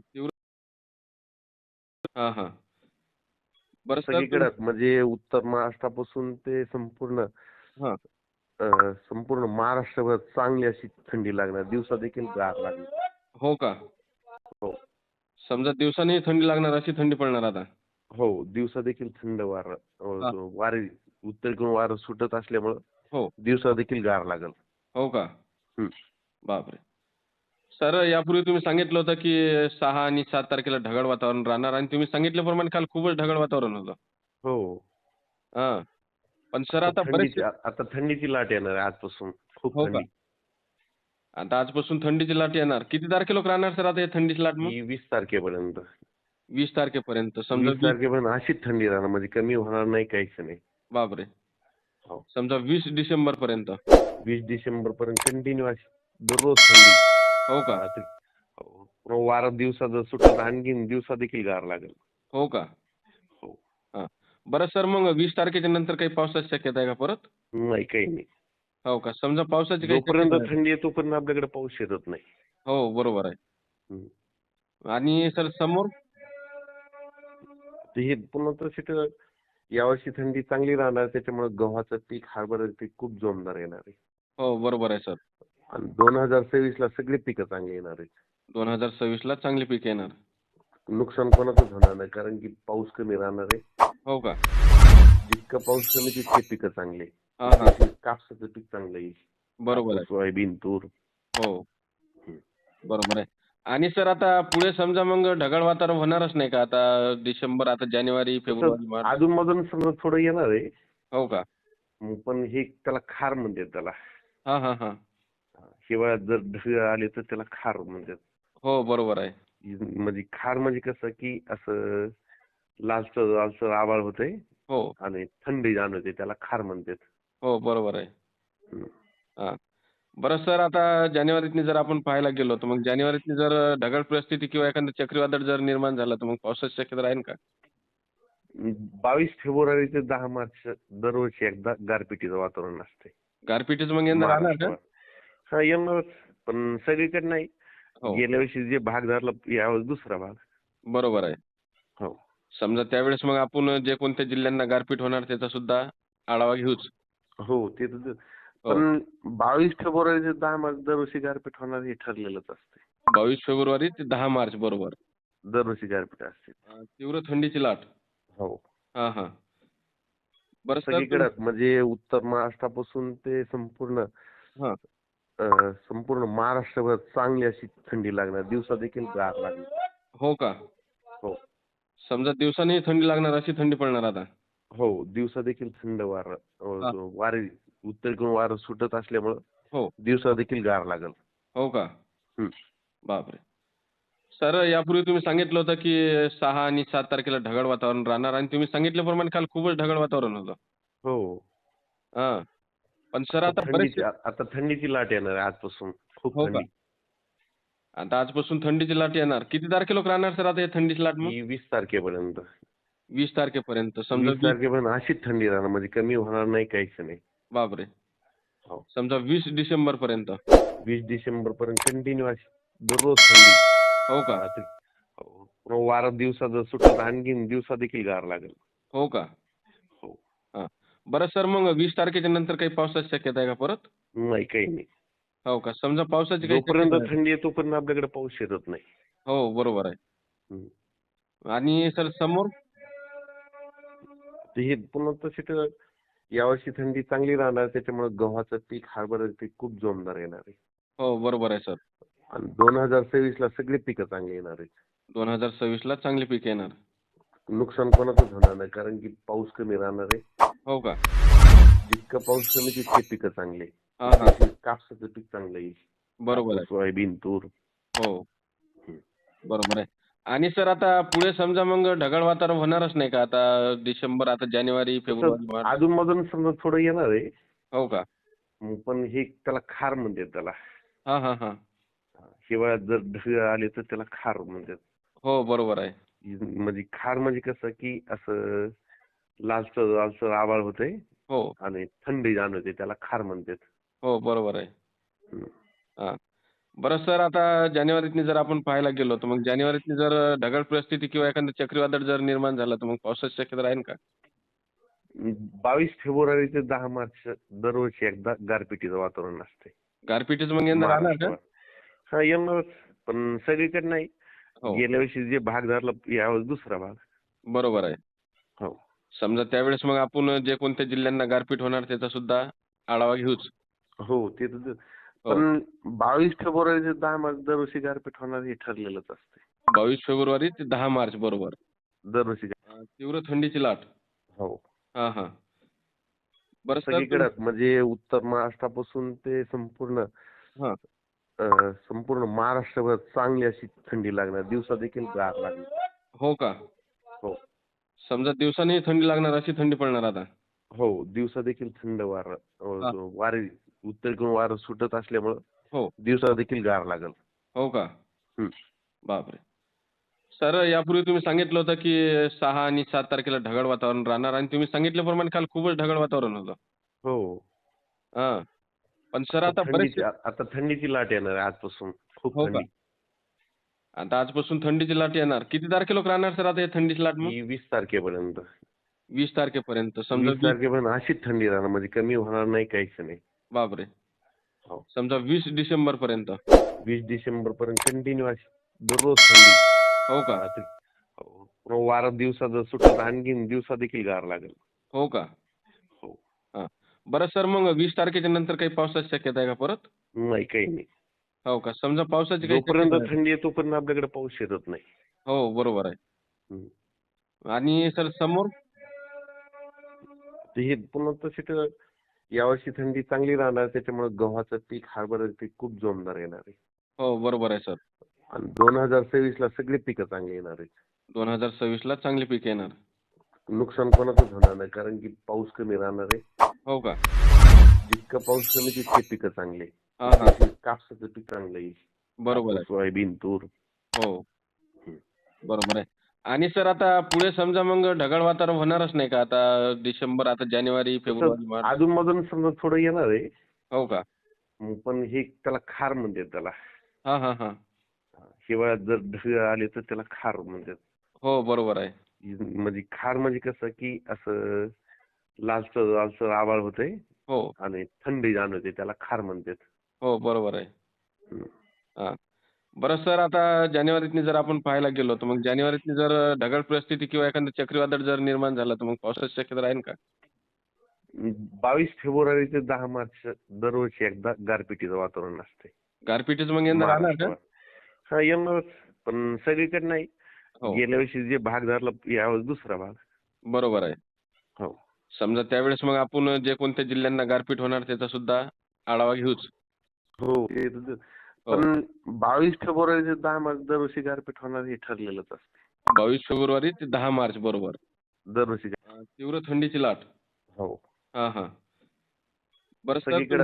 तीव्र हां, हां. बरं म्हणजे उत्तर महाराष्ट्रापासून ते संपूर्ण हां. संपूर्ण महाराष्ट्रभर चांगली अशी थंडी लागणार दिवसा देखील गार लागणार हो का? हो समजा दिवसाने थंडी लागणार अशी थंडी पडणार आता. हो दिवसा देखील थंड वारं. वारे उत्तरेकडून वारं सुटत असल्यामुळं हो. दिवसा देखील गार लागल हो का? बापरे! सर यापूर्वी तुम्ही सांगितलं होतं की 6 आणि 7 तारखेला ढगाळ वातावरण राहणार आणि तुम्ही सांगितल्याप्रमाणे काल खूपच ढगाळ वातावरण होतं. हो हां. पण सर आता थंडीची बरेचसे आता थंडीची लाट येणार आहे आजपासून खूप हो का? थंडी आता आजपासून थंडीची लाट येणार. किती तारखेला राहणार सर आता ही थंडीची लाट मग? ही वीस तारखेपर्यंत 20 तारखेपर्यंत. समजा वीस 20 तारखेपर्यंत अशीच थंडी राहणार म्हणजे कमी होणार नाही काहीच नाही बापरे! हो समजा 20 डिसेंबर पर्यंत. वीस डिसेंबर पर्यंत कंटिन्यू अशी दररोज थंडी हो का? रात्री हो. वारा दिवसा जर सुटत आणखीन दिवसा देखील गार लागेल हो का? हो हां. बरं सर मग 20 तारखेच्या नंतर काही पावसाची शक्यता आहे का परत? नाही काही नाही हो का? समजा पावसाची काही जोपर्यंत शक्यता? थंडी आहे तोपर्यंत आपल्याकडे पाऊस येतच नाही हो, बरोबर आहे. हम्म. आणि सर समोर? ते हे पुन्हा तशी तर यावर्षी थंडी चांगली राहणार त्याच्यामुळे गव्हाचं पीक हरभऱ्याचं पीक खूप जोमदार येणार आहे हो, बरोबर आहे सर. आणि दोन हजार सव्वीस ला सगळी पिकं चांगली येणार आहेत 2026 ला चांगली पीक येणार. नुकसान कोणाचंच होणार नाही कारण की पाऊस कमी राहणार आहे हो का? जितका पाऊस कमी तितके पिकं चांगले हां, हां. जसे कापसाचं पीक चांगलं येईल बरोबर आहे. सोयाबीन तूर हो. बरोबर आहे. आणि सर आता पुढे समजा मग ढगाळ वातावरण होणारच नाही का आता डिसेंबर आता जानेवारी, फेब्रुवारी, मार्च? अजून मधून समजा थोडं येणार आहे हो का? मग पण हे त्याला खार म्हणतात त्याला हां, हां, हां. हिवाळ्यात जर ढग आले तर त्याला खार म्हणतात हो, बरोबर आहे. म्हणजे खार म्हणजे कसं की असं लालसर लालसर आभाळ होतंय हो. आणि थंडी जाणवते त्याला खार म्हणतात हो, बरोबर आहे. हां. बरं सर आता जानेवारीतनी जर आपण पाहायला गेलो तर मग जानेवारीतनी जर ढगाळ परिस्थिती किंवा एखादं चक्रीवादळ जर निर्माण झालं तर मग पावसाची शक्यता राहील का? बावीस फेब्रुवारी ते दहा मार्च दरवर्षी एकदा गारपिटीचं वातावरण असते गारपिटीचं मग यंदा राहणार का? हा पण सगळीकडे नाही हो. गेल्या वर्षी जे भाग धरला यावेळेस दुसरा भाग बरोबर आहे. हो समजा त्यावेळेस मग आपण जे कोणत्या जिल्ह्यांना गारपीट होणार त्याचा सुद्धा आढावा घेऊच. हो ते तर हो. पण बावीस फेब्रुवारी ते दहा मार्च दरवर्षी गारपीट होणार हे ठरलेलंच असते 22 फेब्रुवारी ते 10 मार्च बरोबर. दरवर्षी गारपीट असते तीव्र थंडीची लाट. हो हां, हां. बरं सगळीकडे म्हणजे उत्तर महाराष्ट्रापासून ते संपूर्ण. अ, संपूर्ण महाराष्ट्रभर चांगली अशी थंडी लागणार दिवसा देखील गार लागणार हो का? हो समजा दिवसाने थंडी लागणार अशी थंडी पडणार आता. हो दिवसा देखील थंड वारं हां. अ, वारे उत्तरेकडून वारं सुटत असल्यामुळं हो. दिवसा देखील गार लागल हो का? हं. बापरे! सर यापूर्वी तुम्ही सांगितलं होतं की 6 आणि 7 तारखेला ढगाळ वातावरण राहणार आणि तुम्ही सांगितल्याप्रमाणे काल खूपच ढगाळ वातावरण होतं. हो हां. पण सर आता थंडीची आता थंडीची लाट येणार आहे आजपासून खूप हो? थंडी आता आजपासून थंडीची लाट येणार. किती तारखेला राहणार सर आता थंडीची लाट मग? वीस तारखेपर्यंत 20 तारखेपर्यंत. समजा वीस 20 तारखेपर्यंत अशीच थंडी राहणार म्हणजे कमी होणार नाही काहीच नाही बापरे! हो समजा 20 डिसेंबर पर्यंत. वीस डिसेंबर पर्यंत कंटिन्यू अशी दररोज थंडी हो का? हो. वारा दिवसा जर सुटत आणखीन दिवसा देखील गार लागेल हो का? बरं सर मग 20 तारखेच्या नंतर काही पावसाची शक्यता आहे का परत? नाही काही नाही हो का? समजा पावसाची काही जोपर्यंत शक्यता? थंडी आहे तोपर्यंत आपल्याकडे पाऊस येतच नाही हो, बरोबर आहे. हम्म. आणि सर समोर? हे पुन्हा तशी तर यावर्षी थंडी चांगली राहणार त्याच्यामुळे गव्हाचं पीक हरभऱ्याचं पीक खूप जोमदार येणार आहे हो, बरोबर आहे सर. आणि दोन हजार सव्वीस ला सगळी पिकं चांगली येणार आहेत 2026 ला चांगली पीक येणार. नुकसान कोणाचंच होणार नाही कारण की पाऊस कमी राहणार आहे हो का? जितका पाऊस कमी तितके पिकं चांगले हां, हां. कापसाचं पीक चांगलं येईल बरोबर आहे. सोयाबीन तूर हो. बरोबर आहे. आणि सर आता पुढे समजा मग ढगाळ वातावरण होणारच नाही का आता डिसेंबर आता जानेवारी, फेब्रुवारी, मार्च? अजून मधून समजा थोडं येणार आहे हो का? मग पण हे त्याला खार म्हणतात त्याला हां, हां, हां. हिवाळ्यात जर ढग आले तर त्याला खार म्हणतात हो, बरोबर आहे. म्हणजे खार म्हणजे कसं की असं लालसर लालसर आभाळ होतंय हो. आणि थंडी जाणवते त्याला खार म्हणतात. हो, बरोबर आहे. हां. बरं सर आता जानेवारीतनी जर आपण पाहायला गेलो तर मग जानेवारीतनी जर ढगाळ परिस्थिती किंवा एखादं चक्रीवादळ जर निर्माण झालं तर मग पावसाची शक्यता राहील का? बावीस फेब्रुवारी ते दहा मार्च दरवर्षी एकदा गारपिटीचं वातावरण असते गारपिटीचं मग यंदा राहणार का? हा येणारच पण सगळीकडे नाही. गेल्या वर्षी जे भाग धरला यावेळेस दुसरा भाग. बरोबर आहे. हो. समजा त्यावेळेस मग आपण जे कोणत्या जिल्ह्यांना गारपीट होणार त्याचा सुद्धा आढावा घेऊच. हो ते तर हो. पण बावीस फेब्रुवारी ते दहा मार्च दरवर्षी गारपीट होणार हे ठरलेलंच असते. बावीस फेब्रुवारी ते दहा मार्च बरोबर. दरवर्षी तीव्र थंडीची लाट. हो. हा हा. बरं सगळीकडे म्हणजे उत्तर महाराष्ट्रापासून ते संपूर्ण हा. अं, संपूर्ण महाराष्ट्रभर चांगली अशी थंडी लागणार. दिवसा देखील गार लागणार. हो का? हो. समजा दिवसाने थंडी लागणार अशी थंडी पडणार आता. हो दिवसा देखील थंड वारं हा. अं, वारे उत्तरेकडून वारं सुटत असल्यामुळं हो. दिवसा देखील गार लागल. हो का? हं. बापरे. सर यापूर्वी तुम्ही सांगितलं होतं की सहा आणि सात तारखेला ढगाळ वातावरण राहणार आणि तुम्ही सांगितल्याप्रमाणे काल खूपच ढगाळ वातावरण होतं. हो. हा. पण सर आता बरेच आता थंडीची लाट येणार आहे आजपासून. खूप हो? थंडी. आता आजपासून थंडीची लाट येणार. किती तारखेला राहणार सर आता थंडीची लाट वीस तारखेपर्यंत. वीस तारखेपर्यंत. समजा वीस तारखेपर्यंत अशीच थंडी राहणार म्हणजे कमी होणार नाही काहीच नाही. बापरे. हो. समजा वीस डिसेंबर पर्यंत वीस डिसेंबर पर्यंत कंटिन्यू अशी दररोज थंडी. हो का? हो. वारा दिवसा जर सुटत आणखीन दिवसा देखील गार लागेल. हो का? बरं सर मग वीस तारखेच्या नंतर काही पावसाची शक्यता आहे का परत? नाही काही नाही. हो का? समजा पावसाची काही जोपर्यंत शक्यता? थंडी आहे तोपर्यंत आपल्याकडे पाऊस येतच नाही. हो बरोबर आहे. हम्म. आणि सर समोर? ते हे पुन्हा तशी तर यावर्षी थंडी चांगली राहणार त्याच्यामुळे गव्हाचं पीक हरभऱ्याचं पीक खूप जोमदार येणार आहे. हो बरोबर आहे सर. आणि दोन हजार सव्वीस ला सगळी पिकं चांगली येणार आहेत. दोन हजार सव्वीस ला चांगली पीक येणार. नुकसान कोणाचंच होणार नाही कारण की पाऊस कमी राहणार आहे. हो का? जितका पाऊस कमी तितके पिकं चांगले. हा हा. कापसाचं पीक चांगलं येईल बरोबर आहे. सोयाबीन तूर. हो. बरोबर आहे. आणि सर आता पुढे समजा मग ढगाळ वातावरण होणारच नाही का? आता डिसेंबर आता जानेवारी फेब्रुवारी मार्च. अजून मधून समजा थोडं येणार आहे. हो का? मग पण हे त्याला खार म्हणतात त्याला. हा हा. हा. हिवाळ्यात जर ढग आले तर त्याला खार म्हणतात. हो बरोबर आहे. म्हणजे खार म्हणजे कसं की असं लालसर लालसर आवाळ होते हो. आणि थंडी जाणवते त्याला खार म्हणतात. हो बरोबर आहे. हा. बरं सर आता जानेवारीतनी जर आपण पाहायला गेलो तर मग जानेवारीतनी जर ढगाळ परिस्थिती किंवा एखादं चक्रीवादळ जर निर्माण झालं तर मग पावसाची शक्यता राहील का? बावीस फेब्रुवारी ते दहा मार्च दरवर्षी एकदा गारपिटीचं वातावरण असते. गारपिटीचं मग यंदा राहणार का. हा येणारच पण सगळीकडे नाही. हो. गेल्या वर्षी जे भाग धरला यावेळेस दुसरा भाग. बरोबर आहे. हो. समजा त्यावेळेस मग आपण जे कोणत्या जिल्ह्यांना गारपीट होणार त्याचा सुद्धा आढावा घेऊच. हो ते तर- हो. पण बावीस फेब्रुवारी ते दहा मार्च दरवर्षी गारपीट होणार हे ठरलेलंच असते. बावीस फेब्रुवारी ते दहा मार्च बरोबर. दरवर्षी. अं, तीव्र थंडीची लाट. हो. हा हा. बरं सर सगळीकडे